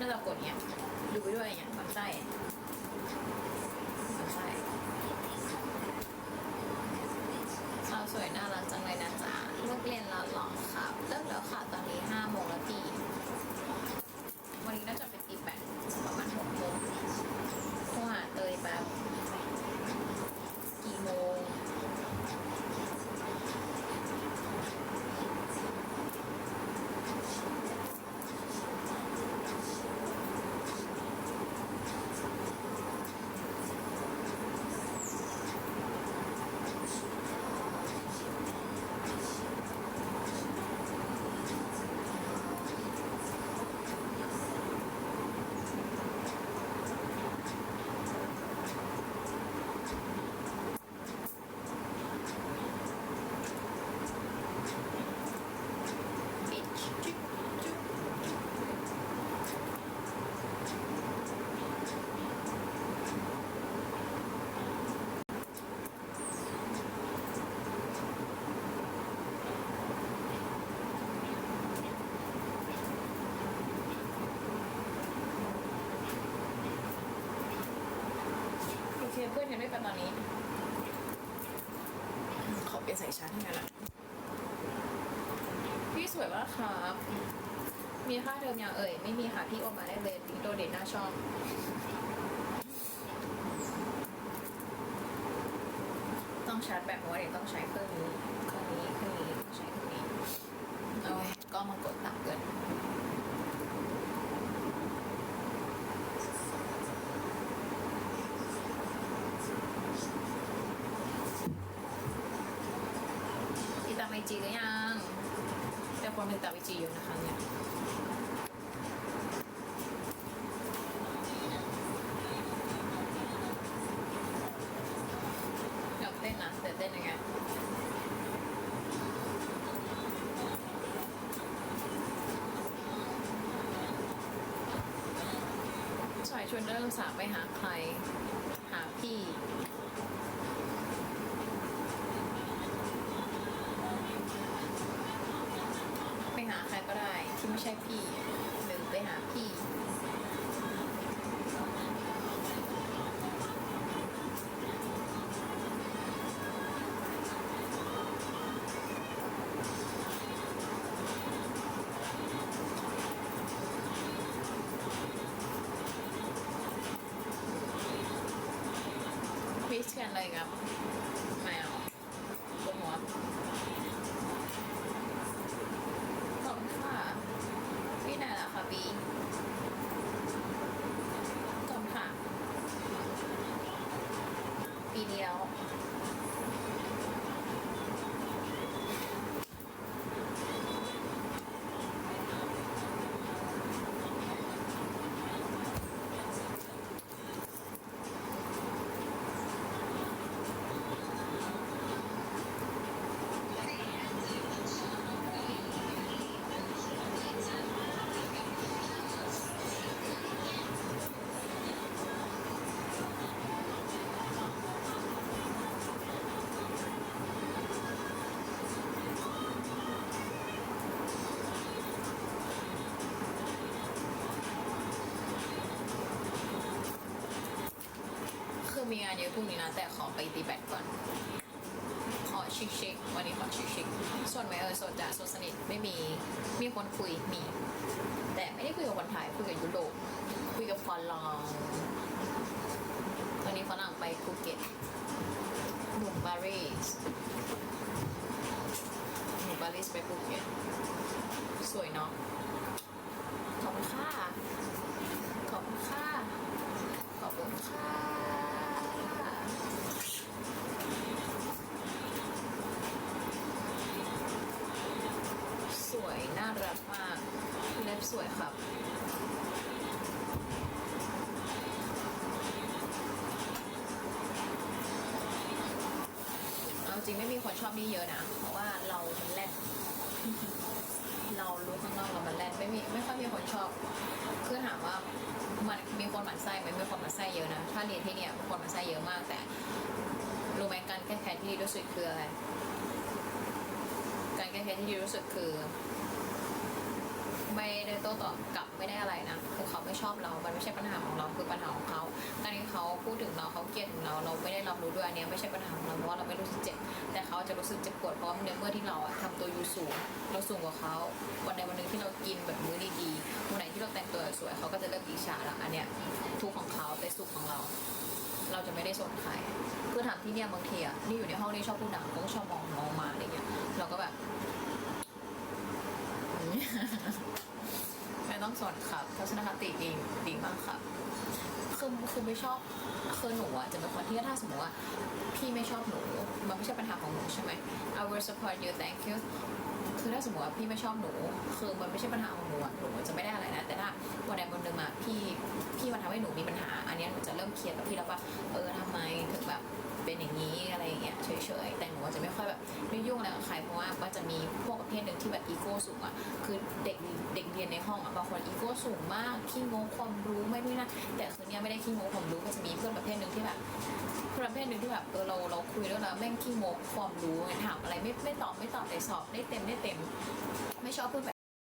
พี่เป็นน่าจะกดเนี่ยดูไปด้วยเนี่ยมันใจมันใจสาวสวยน่ารักจังเลยนะจ๊ะเลิกเรียนแล้วเหรอครับเลิกแล้วค่ะตอนนี้ห้าโมงแล้วพี่วันนี้น่าจะเป็นตีแปดประมาณหกโมงโทรหาเตยแบบกี่โมง ปิดจุ๊บจุ๊บจุ๊บ โอเคเพื่อนยังไม่เป็นตอนนี้ ขอเปลี่ยนสายชาร์จให้หน่อยละพี่สวยมากครับ มีค่าเทอมยังเอ่ย ไม่มีค่ะพี่โอมาได้เลยลิงก์โดเดตหน้าช่องต้องชาร์จแบตเพราะว่าเดี๋ยวต้องใช้เครื่องนี้เครื่องนี้เครื่องนี้ต้องใช้เครื่องนี้เอาไว้ก็มากดตักเกิน ติดตามไอ จีหรือยังแต่คนติดตามไอจีอยู่นะคะเนี่ยอยากเต้นนะแต่เต้นยังไงชายชวนนักศึกษาไปหาใคร หาพี่ ใช่พี่หรือไปหาพี่คริสกันเลยครับานเยอะพรุ่งนี้นะ แต่ขอไปตีแบตก่อน ขอชิคชิคๆวันนี้ขอชิคชิคๆส่วนไหมเออส่วนจะส่วนสนิทไม่มีมีคนคุยมี แต่ไม่ได้คุยกับคนไทยคุยกับยุโรปคุยกับฝรั่งตอนนี้ฝรั่งไปภูเก็ตหนุ่มปารีสหนุ่มปารีสไปภูเก็ตสวยเนาะ รักมาก เล็บสวยครับเอาจริงไม่มีคนชอบนี่เยอะนะ เพราะว่าเรามันแรดเรารู้ข้างนอกเรามันแรดไม่มีไม่ค่อยมีคนชอบ คือถามว่ามันมีคนหมั่นไส้ไหมมีคนหมั่นไส้เยอะนะ ถ้าเรียนที่เนี่ยมีคนหมั่นไส้เยอะมากแต่รู้ไหมการแก้แค้นที่ดีที่สุดคืออะไรการแก้เคสที่ดีรู้สึกคือ ไม่ได้โต้ตอบกลับไม่ได้อะไรนะคือเขาไม่ชอบเรา มันไม่ใช่ปัญหาของเราคือปัญหาของเขาการที่เขาพูดถึงเราเขาเกลียดถึงเราเราไม่ได้รับรู้ด้วยอันนี้ไม่ใช่ปัญหาของเราเพราะว่าเราไม่รู้สึกเจ็บ แต่เขาจะรู้สึกเจ็บปวดเพราะในเมื่อที่เราอะทำตัวอยู่สูงเราสูงกว่าเขาวันใดวันหนึ่งที่เรากินแบบมื้อดีๆวันไหนที่เราแต่งตัวสวยเขาก็จะเริ่มอิจฉาละอันเนี้ยทุกของเขาแต่สุขของเรา เราจะไม่ได้สนใครคือถามที่เนี่ยบางทีอะนี่อยู่ในห้องนี่ชอบพูดหนังก็ชอบมองมองมาก็แบบ ไม่ต้องสนครับทัศนคติดีดีมากครับคือคือไม่ชอบคือหนูอะจะเป็นคนที่ถ้าสมมติว่าพี่ไม่ชอบหนูมันไม่ใช่ปัญหาของหนูใช่ไหม I will support you thank you คือถ้าสมมติว่าพี่ไม่ชอบหนู คือมันไม่ใช่ปัญหาของหนูอะหนูจะไม่ได้อะไรนะ แต่ถ้าวันใดวันหนึ่งอะพี่พี่มันทำให้หนูมีปัญหา อันนี้หนูจะเริ่มเครียดกับพี่แล้วว่าเออทำไมถึงแบบ เป็นอย่างนี้อะไรอย่างเงี้ยเฉยๆแต่หนูอะจะไม่ค่อยแบบไม่ยุ่งอะไรกับใครเพราะว่ามันจะมีพวกประเภทหนึ่งที่แบบอีโก้สูงอะคือเด็กเด็กเรียนในห้องอะบางคนอีโก้สูงมากขี้งงความรู้ไม่ด้วยนะแต่คือเนี้ยไม่ได้ขี้งงความรู้ก็จะมีเพื่อนประเภทหนึ่งที่แบบประเภทหนึ่งที่แบบเออเราเราคุยแล้วเราแม่งขี้โมกความรู้ไงถามอะไรไม่ไม่ตอบไม่ตอบแต่สอบได้เต็มได้เต็ม ไม่ชอบเพื่อนแ